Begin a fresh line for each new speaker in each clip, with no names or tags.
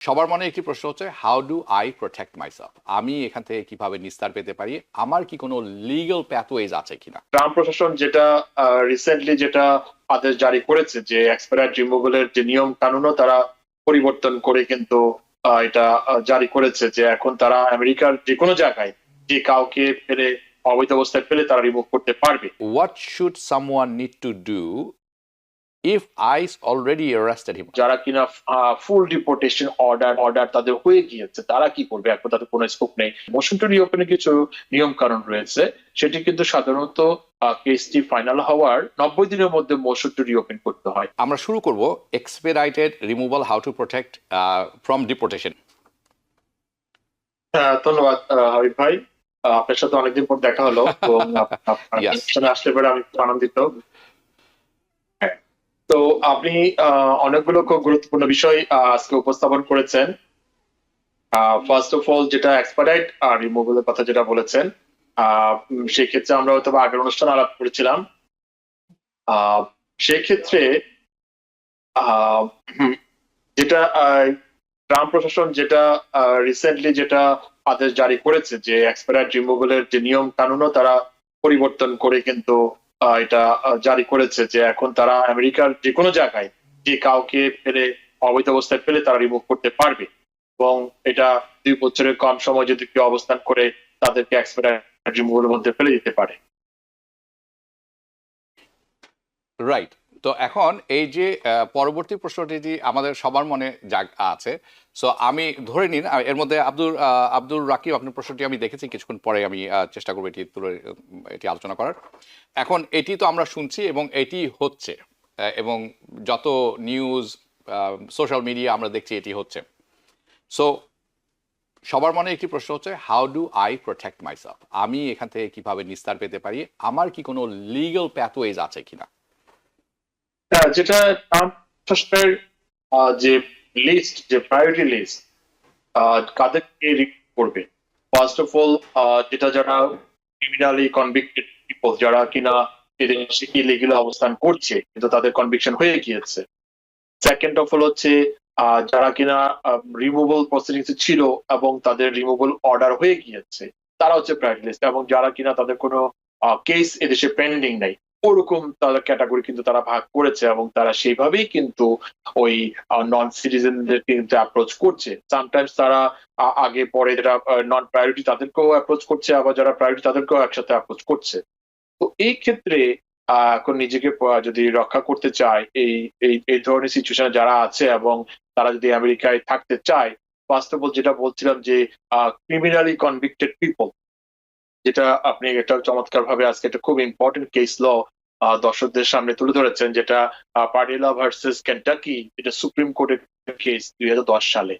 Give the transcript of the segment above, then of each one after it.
সবার মনে একটি প্রশ্ন হচ্ছে how do I protect myself আমি এখান থেকে কীভাবে নিস্তার পেতে পারি? আমার কি কোনো লিগ্যাল প্যাথওয়েজ আছে কিনা?
ট্রাম্প প্রশাসন যেটা রিসেন্টলি যেটা আদেশ জারি করেছে যে এক্সপায়ার রিমুভালের যে নিয়ম কানুনও তারা পরিবর্তন করে কিন্তু এটা জারি করেছে যে এখন তারা আমেরিকার যে কোনো জায়গায় যে কাউকে ফেলে অবৈধ অবস্থায় ফেলে তারা রিমুভ করতে পারবে।
What should someone need to do if ICE already arrested him
যারা কিনা ফুল ডিপোর্টেশন অর্ডার অর্ডার তাদের হয়ে গিয়েছে তারা কি করবে? এখন তাদের কোনো স্কোপ নেই। মোশন টু রিওপেনে কিছু নিয়ম কানুন রয়েছে। সেটি কিন্তু সাধারণত কেসটি ফাইনাল হওয়ার নব্বই দিনের মধ্যে মোশন টু রিওপেন করতে হয়।
আমরা শুরু করব expedited removal how to protect from deportation
ধন্যবাদ হাবিব ভাই। আপনার সাথে অনেকদিন পর দেখা হলো। আসলে পরে আমি আনন্দিত। তো আপনি অনেকগুলো খুব গুরুত্বপূর্ণ বিষয় আজকে উপস্থাপন করেছেন। ফার্স্ট অফ অল যেটা এক্সপার্টাইট রিমুভালের কথা যেটা বলেছেন সেক্ষেত্রে আমরা হয়তো আগের অনুষ্ঠান আলাপ করেছিলাম। সেক্ষেত্রে যেটা ট্রাম্প প্রশাসন যেটা রিসেন্টলি যেটা আদেশ জারি করেছে যে এক্সপায়ার রিমুভালের যে নিয়ম কানুনও তারা পরিবর্তন করে কিন্তু এটা জারি করেছে যে এখন তারা আমেরিকার যে কোনো জায়গায় যে কাউকে ফেলে, অবৈধ অবস্থায় ফেলে তারা রিমুভ করতে পারবে। এবং এটা দুই বছরের কম সময় যদি কেউ অবস্থান করে, তাদেরকে এক্সপায়ার রিমুভের মধ্যে ফেলে দিতে পারে।
রাইট তো এখন এই যে পরবর্তী প্রশ্নটি যে আমাদের সবার মনে জাগ আছে সো আমি ধরে নিন এর মধ্যে আব্দুল আহ, আব্দুল রাকিব আপনার প্রশ্নটি আমি দেখেছি কিছুক্ষণ পরে আমি চেষ্টা করব এটি তুলে এটি আলোচনা করার। এখন এটি তো আমরা শুনছি এবং এটি হচ্ছে এবং যত নিউজ সোশ্যাল মিডিয়া আমরা দেখছি এটি হচ্ছে। সো সবার মনে একটি প্রশ্ন হচ্ছে how do I protect myself আমি এখান থেকে কীভাবে নিস্তার পেতে পারি? আমার কি কোনো লিগ্যাল প্যাথওয়েজ আছে কিনা?
যেটা ট্রাম্প প্রশাসনের যে লিস্ট যে প্রায়োরিটি লিস্ট কাদেরকে রিক্রুট করবে? ফার্স্ট অফ অল যেটা যারা ক্রিমিনালি কনভিক্টেড পিপল যারা কিনা এদেশে ইলিগাল অবস্থান করছে, কিন্তু তাদের কনভিকশন হয়ে গিয়েছে। সেকেন্ড অফ অল হচ্ছে যারা কিনা রিমুভাল প্রসিডিংস ছিল এবং তাদের রিমুভাল অর্ডার হয়ে গিয়েছে, তারা হচ্ছে প্রায়োরিটি লিস্ট এবং যারা কিনা তাদের কোনো কেস এদেশে পেন্ডিং নাই ওরকম তাদের ক্যাটাগরি কিন্তু তারা ভাগ করেছে এবং তারা সেইভাবেই কিন্তু ওই নন সিটিজেনদের কিন্তু অ্যাপ্রোচ করছে। সামটাইমস তারা আগে পরে যারা নন প্রায়োরিটি তাদেরকেও অ্যাপ্রোচ করছে, আবার যারা প্রায়োরিটি তাদেরকেও একসাথে অ্যাপ্রোচ করছে। তো এই ক্ষেত্রে এখন নিজেকে যদি রক্ষা করতে চায়, এই এই এই ধরনের সিচুয়েশনে যারা আছে এবং তারা যদি আমেরিকায় থাকতে চায় অল যেটা বলছিলাম যে ক্রিমিনালি কনভিক্টেড পিপল যেটা আপনি এটা চমৎকার ভাবে আজকে একটা খুব ইম্পর্টেন্ট কেস ল দর্শকদের সামনে তুলে ধরেছেন, যেটা পার্টিলা ভার্সেস কেন্টাকি, এটা সুপ্রিম কোর্টের কেস দুই হাজার দশ সালে।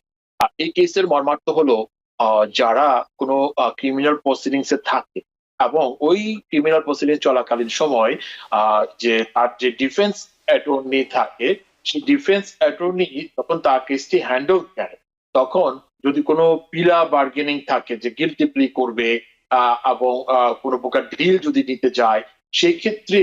এই কেসের মর্মার্থ হলো যারা কোনো ক্রিমিনাল প্রসিডিংস থাকে এবং ওই ক্রিমিনাল প্রসিডিং চলাকালীন সময় যে তার যে ডিফেন্স অ্যাটর্নি থাকে, সেই ডিফেন্স অ্যাটর্নি যখন তার কেসটি হ্যান্ডেল করে, তখন যদি কোনো পিলা বার্গেনিং থাকে যে গিলটি প্লি করবে এবং কোনো প্রকার ডিল যদি নিতে যায় সেই ক্ষেত্রে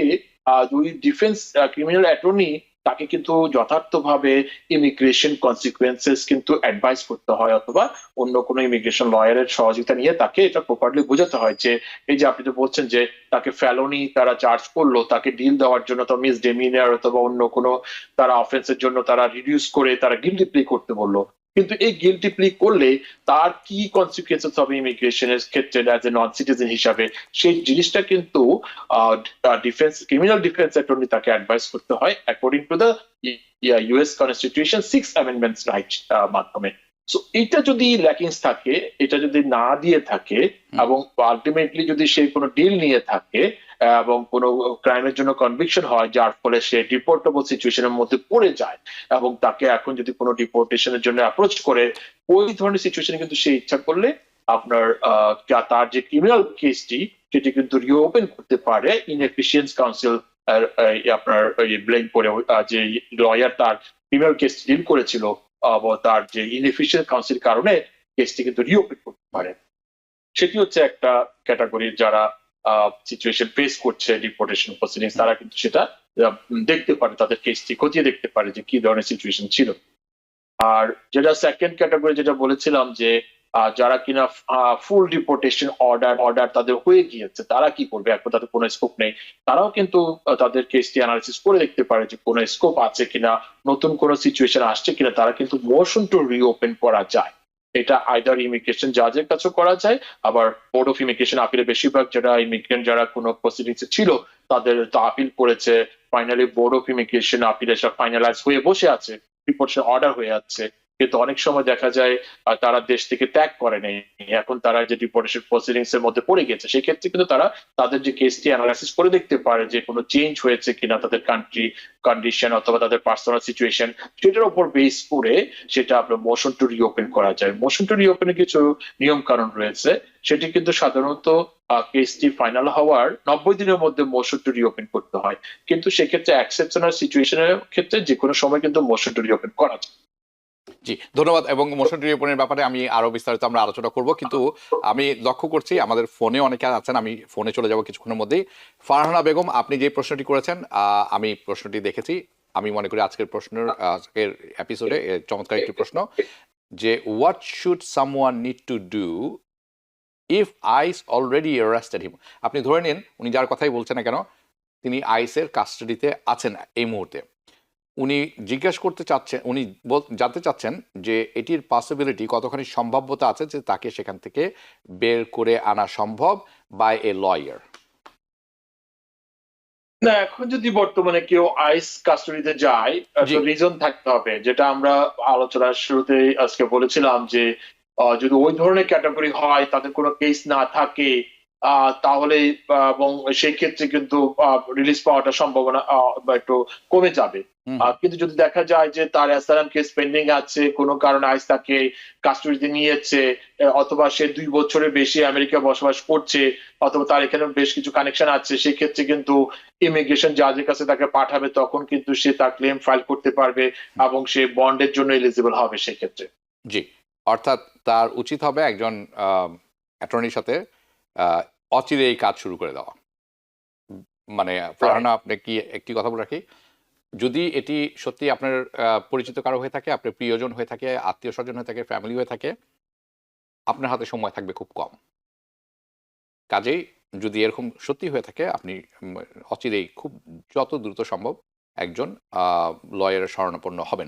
যদি ডিফেন্স ক্রিমিনাল অ্যাটর্নি তাকে কিন্তু যথার্থভাবে ইমিগ্রেশন কনসিকুয়েন্সেস কিন্তু অ্যাডভাইস করতে হয় অথবা অন্য কোনো ইমিগ্রেশন লয়ারের সহযোগিতা নিয়ে তাকে এটা প্রপারলি বোঝাতে হয় যে, এই যে আপনি তো বলছেন যে তাকে ফেলোনি তারা চার্জ করল, তাকে ডিল দেওয়ার জন্য তো মিস ডেমিনার অথবা অন্য কোনো তারা অফেন্সের জন্য তারা রিডিউস করে তারা গিল্টি প্লে করতে বলল। কিন্তু এই গিল্টি প্লি করলে তার কি কনসিকুয়েন্সেস হবে ইমিগ্রেশনের ক্ষেত্রে অ্যাজ এ নন সিটিজেন হিসাবে? সেই জিনিসটা কিন্তু ডিফেন্স ক্রিমিনাল ডিফেন্স অ্যাটর্নি তাকে অ্যাডভাইস করতে হয় according to the US constitution six amendments right মাধ্যমে। সো এটা যদি ল্যাকিংস থাকে এটা যদি না দিয়ে থাকে এবং আলটিমেটলি যদি সে কোনো ডিল নিয়ে থাকে এবং কোনো ক্রাইমের জন্য কনভিকশন হয়, যার ফলে সে ডিপোর্টেবল সিচুয়েশনের মধ্যে পড়ে যায় এবং তাকে এখন যদি কোনো ডিপোর্টেশনের জন্য অ্যাপ্রোচ করে, ওই ধরনের সিচুয়েশনে কিন্তু সে ইচ্ছা করলে আপনার তার যে ক্রিমিনাল কেসটি সেটি কিন্তু রিওপেন করতে পারে ইনএফিসিয়েন্স কাউন্সিল আপনার ব্লেম করে যে লয়ার তার ক্রিমিনাল কেস ডিল করেছিল তার যে ইনএফিসিয়েন্ট কাউন্সিল কারণে কেসটি কিন্তু রিওপেন করতে পারে। সেটি হচ্ছে একটা ক্যাটাগরির যারা সিচুয়েশন ফেস করছে ডিপোর্টেশন প্রসিডিংস তারা কিন্তু সেটা দেখতে পারে, তাদের কেসটি খতিয়ে দেখতে পারে যে কি ধরনের সিচুয়েশন ছিল। আর যেটা সেকেন্ড ক্যাটাগরি যেটা বলেছিলাম যে যারা কিনা ফুল ডিপোর্টেশন অর্ডার অর্ডার তাদের হয়ে গিয়েছে, তারা কি করবে? এখন তাদের কোনো স্কোপ নেই। তারাও কিন্তু তাদের কেসটি অ্যানালিসিস করে দেখতে পারে যে কোনো স্কোপ আছে কিনা, নতুন কোনো সিচুয়েশন আসছে কিনা, তারা কিন্তু মোশন টু রিওপেন করা যায়। এটা আইদার ইমিগ্রেশন জাজের কাছেও করা যায়, আবার বোর্ড অফ ইমিগ্রেশন আপিলে বেশিরভাগ যারা ইমিগ্রেন্ট যারা কোনো প্রসিডিংস ছিল, তাদের তো আপিল করেছে। ফাইনালি বোর্ড অফ ইমিগ্রেশন আপিলে সব ফাইনালাইজ হয়ে বসে আছে। রিপোর্ট অর্ডার হয়ে যাচ্ছে কিন্তু অনেক সময় দেখা যায় তারা দেশ থেকে ত্যাগ করে নেই। এখন তারা যে ডিপোর্টেশন প্রসিডিংস এর মধ্যে পড়ে গেছে, সেই ক্ষেত্রে কিন্তু তারা তাদের যে কেসটি অ্যানালাইসিস করে দেখতে পারে যে কোনো চেঞ্জ হয়েছে কিনা তাদের কান্ট্রি কন্ডিশন অথবা তাদের পার্সোনাল সিচুয়েশন সেটার উপর বেস করে সেটা আপনার মোশন টু রিওপেন করা যায়। মোশন টু রিওপেনের কিছু নিয়ম কানুন রয়েছে। সেটি কিন্তু সাধারণত কেসটি ফাইনাল হওয়ার নব্বই দিনের মধ্যে মোশন টু রিওপেন করতে হয়। কিন্তু সেক্ষেত্রে এক্সেপশনাল সিচুয়েশনের ক্ষেত্রে যে কোনো সময় কিন্তু মোশন টু রিওপেন করা যায়।
জি, ধন্যবাদ। এবং মোশন রিপনের ব্যাপারে আমি আরও বিস্তারিত আমরা আলোচনা করব। কিন্তু আমি লক্ষ্য করছি আমাদের ফোনে অনেকে আছেন, আমি ফোনে চলে যাব কিছুক্ষণের মধ্যেই। ফারহানা বেগম, আপনি যে প্রশ্নটি করেছেন আমি প্রশ্নটি দেখেছি। আমি মনে করি আজকের প্রশ্নের, আজকের এপিসোডে চমৎকার একটি প্রশ্ন যে what should someone need to do if ICE already arrested him আপনি ধরে নিন, উনি যার কথাই বলছেন না কেন, তিনি আইসের কাস্টাডিতে আছেন এই মুহূর্তে। উনি জিজ্ঞাসা করতে চাচ্ছেন উনি জানতে চাচ্ছেন যে এটির পসিবিলিটি কতখানি সম্ভাব্যতা আছে যে তাকে সেখান থেকে বের করে আনা সম্ভব বাই এ লয়ার
না এখন যদি বর্তমানে কেউ আইস কাস্টডিতে যায় রিজন থাকতে হবে। যেটা আমরা আলোচনার শুরুতে আজকে বলেছিলাম যে যদি ওই ধরনের ক্যাটাগরি হয় তাদের কোনো কেস না থাকে তাহলে এবং সেই ক্ষেত্রে কিন্তু রিলিজ পাওয়াটা সম্ভাবনা একটু কমে যাবে। কিন্তু যদি দেখা যায় যে তার অ্যাসালাম কেস পেন্ডিং আছে কোনো কারণে আইস তাকে কাস্টডিতে নিয়েছে অথবা সে দুই বছরের বেশি আমেরিকা বসবাস করছে অথবা তার এখানে বেশ কিছু কানেকশন আছে সেক্ষেত্রে কিন্তু ইমিগ্রেশন জাজের কাছে তাকে পাঠাবে তখন কিন্তু সে তার ক্লেম ফাইল করতে পারবে এবং সে বন্ডের জন্য এলিজিবল হবে সেক্ষেত্রে
জি। অর্থাৎ তার উচিত হবে একজন অ্যাটর্নির সাথে আহ, অচিরে এই কাজ শুরু করে দেওয়া। মানে ফারহানা আপনি কি একটি কথা বলে রাখি যদি এটি সত্যি আপনার পরিচিত কারও হয়ে থাকে আপনার প্রিয়জন হয়ে থাকে আত্মীয় স্বজন হয়ে থাকে ফ্যামিলি হয়ে থাকে আপনার হাতে সময় থাকবে খুব কম। কাজেই যদি এরকম সত্যি হয়ে থাকে আপনি অচিরেই খুব যত দ্রুত সম্ভব একজন লয়ারের শরণাপন্ন হবেন।